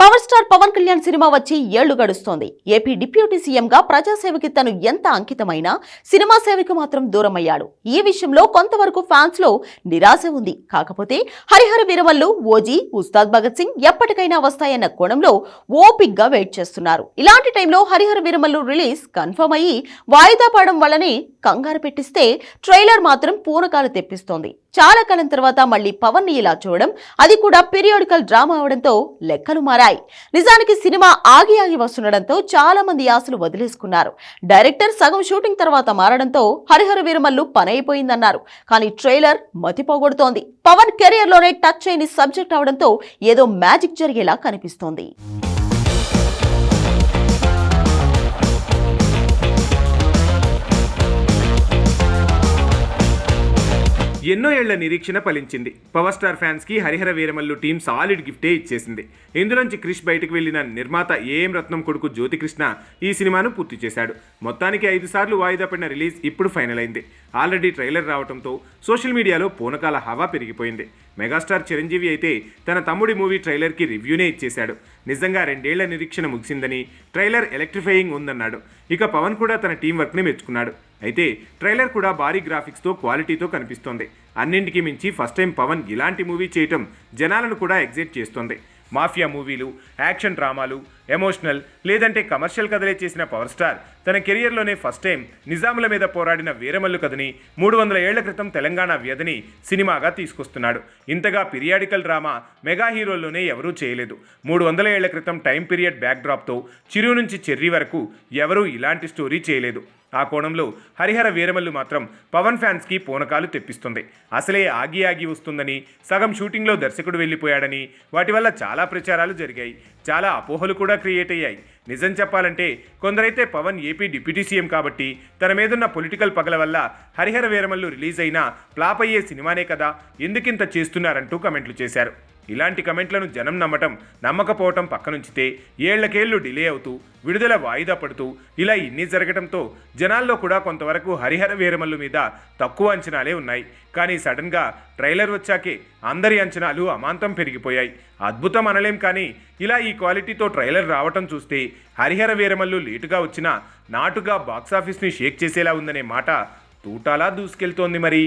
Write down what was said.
Power star Pawan Kalyan cinema వచ్చి ఏళ్ళు గడుస్తోంది. AP deputy సీఎంగా ప్రజాసేవకి తను ఎంత అంకితమైనా సినిమా సేవకు మాత్రం దూరమయ్యాడు. ఈ విషయంలో కొంతవరకు ఫ్యాన్స్లో నిరాశ ఉంది. కాకపోతే హరిహర వీరమల్లు ఓజీ ఉస్తాద్ భగత్ సింగ్ ఎప్పటికైనా వస్తాయన్న కోణంలో ఓపిగ్గా వెయిట్ చేస్తున్నారు. ఇలాంటి టైంలో హరిహర వీరమల్లు రిలీజ్ కన్ఫర్మ్ అయ్యి వాయిదా పడడం వల్లనే కంగారు పెట్టిస్తే ట్రైలర్ మాత్రం పూనకాలు తెప్పిస్తోంది. చాలా కాలం తర్వాత మళ్ళీ పవన్ని ఇలా చూడడం అది కూడా పీరియాడికల్ డ్రామా అవడంతో లెక్కలు మారాయి. నిజానికి సినిమా ఆగి ఆగి వస్తుండడంతో చాలా మంది ఆశలు వదిలేసుకున్నారు. డైరెక్టర్ సగం షూటింగ్ తర్వాత మారడంతో హరిహర వీరమల్లు పనైపోయిందన్నారు. కానీ ట్రైలర్ మతిపోగొడుతోంది పవన్ కెరియర్లోనే టచ్ చేయని సబ్జెక్ట్ అవడంతో ఏదో మ్యాజిక్ జరిగేలా కనిపిస్తోంది. ఎన్నో ఏళ్ళ నిరీక్షణ ఫలించింది. పవర్ స్టార్ ఫ్యాన్స్కి హరిహర వీరమల్లు టీం సాలిడ్ గిఫ్టే ఇచ్చేసింది. ఇందులోంచి క్రిష్ బయటకు వెళ్ళిన నిర్మాత ఏఎం రత్నం కొడుకు జ్యోతికృష్ణ ఈ సినిమాను పూర్తి చేశాడు. మొత్తానికి ఐదు సార్లు వాయిదా పడిన రిలీజ్ ఇప్పుడు ఫైనల్ అయింది. ఆల్రెడీ ట్రైలర్ రావడంతో సోషల్ మీడియాలో పూనకాల హవా పెరిగిపోయింది. మెగాస్టార్ చిరంజీవి అయితే తన తమ్ముడి మూవీ ట్రైలర్కి రివ్యూనే ఇచ్చేశాడు. నిజంగా రెండేళ్ళ నిరీక్షణ ముగిసిందని ట్రైలర్ ఎలక్ట్రిఫైయింగ్ ఉందన్నాడు. ఇక పవన్ కూడా తన టీం వర్క్ని మెచ్చుకున్నాడు. అయితే ట్రైలర్ కూడా భారీ గ్రాఫిక్స్తో క్వాలిటీతో కనిపిస్తోంది. అన్నింటికి మించి ఫస్ట్ టైం పవన్ ఇలాంటి మూవీ చేయటం జనాలను కూడా ఎగ్జైట్ చేస్తోంది. మాఫియా మూవీలు యాక్షన్ డ్రామాలు ఎమోషనల్ లేదంటే కమర్షియల్ కథలే చేసిన పవర్ స్టార్ తన కెరియర్లోనే ఫస్ట్ టైం నిజాముల మీద పోరాడిన వీరమల్లు కథని మూడు వందల ఏళ్ళ క్రితం తెలంగాణ వ్యధని సినిమాగా తీసుకొస్తున్నాడు. ఇంతగా పీరియాడికల్ డ్రామా మెగా హీరోల్లోనే ఎవరూ చేయలేదు. మూడు వందల ఏళ్ళ క్రితం టైం పీరియడ్ బ్యాక్డ్రాప్తో చిరు నుంచి చెర్రీ వరకు ఎవరూ ఇలాంటి స్టోరీ చేయలేదు. ఆ కోణంలో హరిహర వీరమల్లు మాత్రం పవన్ ఫ్యాన్స్కి పూనకాలు తెప్పిస్తుంది. అసలే ఆగి ఆగి వస్తుందని సగం షూటింగ్లో దర్శకుడు వెళ్ళిపోయాడని వాటి వల్ల చాలా ప్రచారాలు జరిగాయి చాలా అపోహలు కూడా క్రియేట్ అయ్యాయి. నిజం చెప్పాలంటే కొందరైతే పవన్ ఏపీ డిప్యూటీ సీఎం కాబట్టి తన మీదున్న పొలిటికల్ పగల వల్ల హరిహర వీరమల్లు రిలీజ్ అయినా ఫ్లాప్ అయ్యే సినిమానే కదా ఎందుకింత చేస్తున్నారంటూ కమెంట్లు చేశారు. ఇలాంటి కమెంట్లను జనం నమ్మటం నమ్మకపోవటం పక్కనుంచితే ఏళ్ళకేళ్ళు డిలే అవుతూ విడుదల వాయిదా పడుతూ ఇలా ఇన్ని జరగడంతో జనాల్లో కూడా కొంతవరకు హరిహర వీరమల్లు మీద తక్కువ అంచనాలే ఉన్నాయి. కానీ సడన్గా ట్రైలర్ వచ్చాకే అందరి అంచనాలు అమాంతం పెరిగిపోయాయి. అద్భుతం అనలేం కానీ ఇలా ఈ క్వాలిటీతో ట్రైలర్ రావటం చూస్తే హరిహర వీరమల్లు లేటుగా వచ్చినా నాటుగా బాక్సాఫీస్ని షేక్ చేసేలా ఉందనే మాట తూటాలా దూసుకెళ్తోంది మరి.